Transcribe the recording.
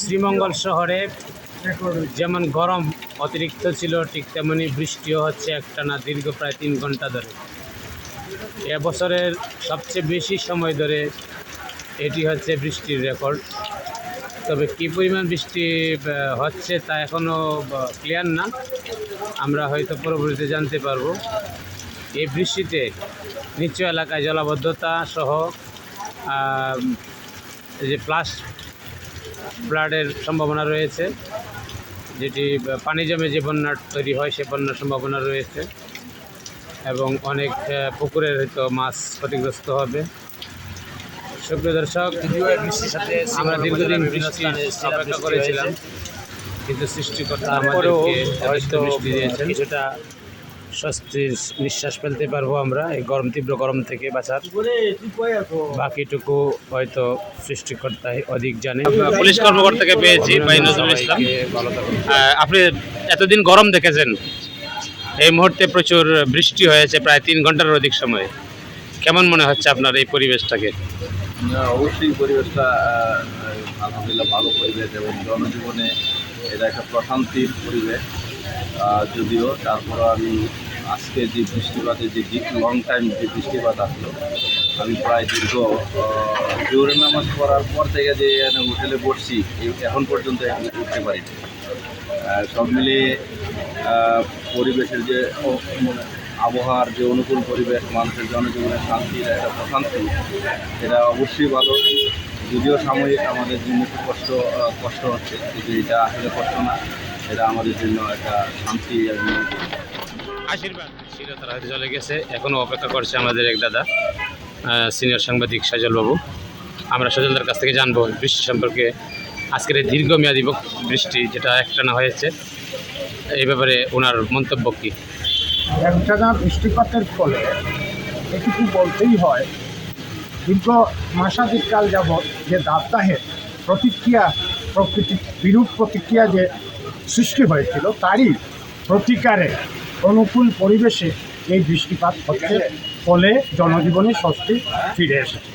শ্রীমঙ্গল শহরে যেমন গরম অতিরিক্ত ছিল, ঠিক তেমনি বৃষ্টিও হচ্ছে একটানা দীর্ঘ প্রায় তিন ঘণ্টা ধরে। এবছরের সবচেয়ে বেশি সময় ধরে এটি হচ্ছে বৃষ্টির রেকর্ড। তবে কী পরিমাণ বৃষ্টি হচ্ছে তা এখনও ক্লিয়ার না। আমরা হয়তো পরবর্তীতে জানতে পারব। এই বৃষ্টিতে নিচু এলাকায় জলাবদ্ধতা সহ যে প্লাস ফ্লাডের সম্ভাবনা রয়েছে, যেটি পানি জমে যে বন্যা তৈরি হয়, সে বন্যার সম্ভাবনা রয়েছে এবং অনেক পুকুরের হয়তো মাছ ক্ষতিগ্রস্ত হবে। সুপ্রিয় দর্শক, আমরা দীর্ঘদিন বৃষ্টির অপেক্ষা করেছিলাম, কিন্তু সৃষ্টিকর্তা আমাদেরকে বৃষ্টি দিয়েছেন। কিছুটা স্বস্তির নিঃশ্বাস ফেলতে পারব আমরা। এই গরম তীব্র গরম থেকে বাঁচার। বাকিটুকু হয়তো সৃষ্টিকর্তাই অধিক জানে। পুলিশ কর্মকর্তাকে পেয়েছি ভাই নজরুল ইসলাম। আপনি এতদিন গরম দেখেছেন। এই মুহূর্তে প্রচুর বৃষ্টি হয়েছে প্রায় তিন ঘণ্টার অধিক সময়। কেমন মনে হচ্ছে আপনার এই পরিবেশটাকে? অবশ্যই পরিবেশটা আলহামদুলিল্লাহ ভালো পরিবেশ এবং জনজীবনে এটা একটা প্রশান্তির পরিবেশ। যদিও তারপরও আমি আজকে যে বৃষ্টিপাতে যে লং টাইম যে বৃষ্টিপাত আসলো আমি প্রায় দীর্ঘ আহ, জোরে নামাজ পড়ার পর থেকে যে হোটেলে বসছি এই- এখন পর্যন্ত উঠতে পারিনি। সব মিলিয়ে পরিবেশের যে আবহাওয়ার যে অনুকূল পরিবেশ মানুষের জনজীবনের শান্তির একটা প্রশান্তি এটা অবশ্যই ভালো। যদিও সাময়িক আমাদের জন্য কষ্ট কষ্ট হচ্ছে কিন্তু এটা আসলে কষ্ট না। এটা আমাদের জন্য একটা শান্তি আশীর্বাদ। হয়তো চলে গেছে। এখনও অপেক্ষা করছে আমাদের এক দাদা সিনিয়র সাংবাদিক সাজল বাবু আমরা সজলদার কাছ থেকে জানব বৃষ্টি সম্পর্কে। আজকের এই দীর্ঘমেয়াদী বৃষ্টি যেটা একটানা হয়েছে এই ব্যাপারে ওনার মন্তব্য কী? একটানা বৃষ্টিপাতের ফলে এটুকু বলতেই হয় দীর্ঘ মাসাধিককাল যাবৎ যে দাবদাহের প্রতিক্রিয়া প্রকৃতি বিরূপ প্রতিক্রিয়া যে সৃষ্টি হয়েছিল তারই প্রতিকারে অনুকূল পরিবেশে এই বৃষ্টিপাত হচ্ছে ফলে জনজীবনে স্বস্তি ফিরে এসেছে।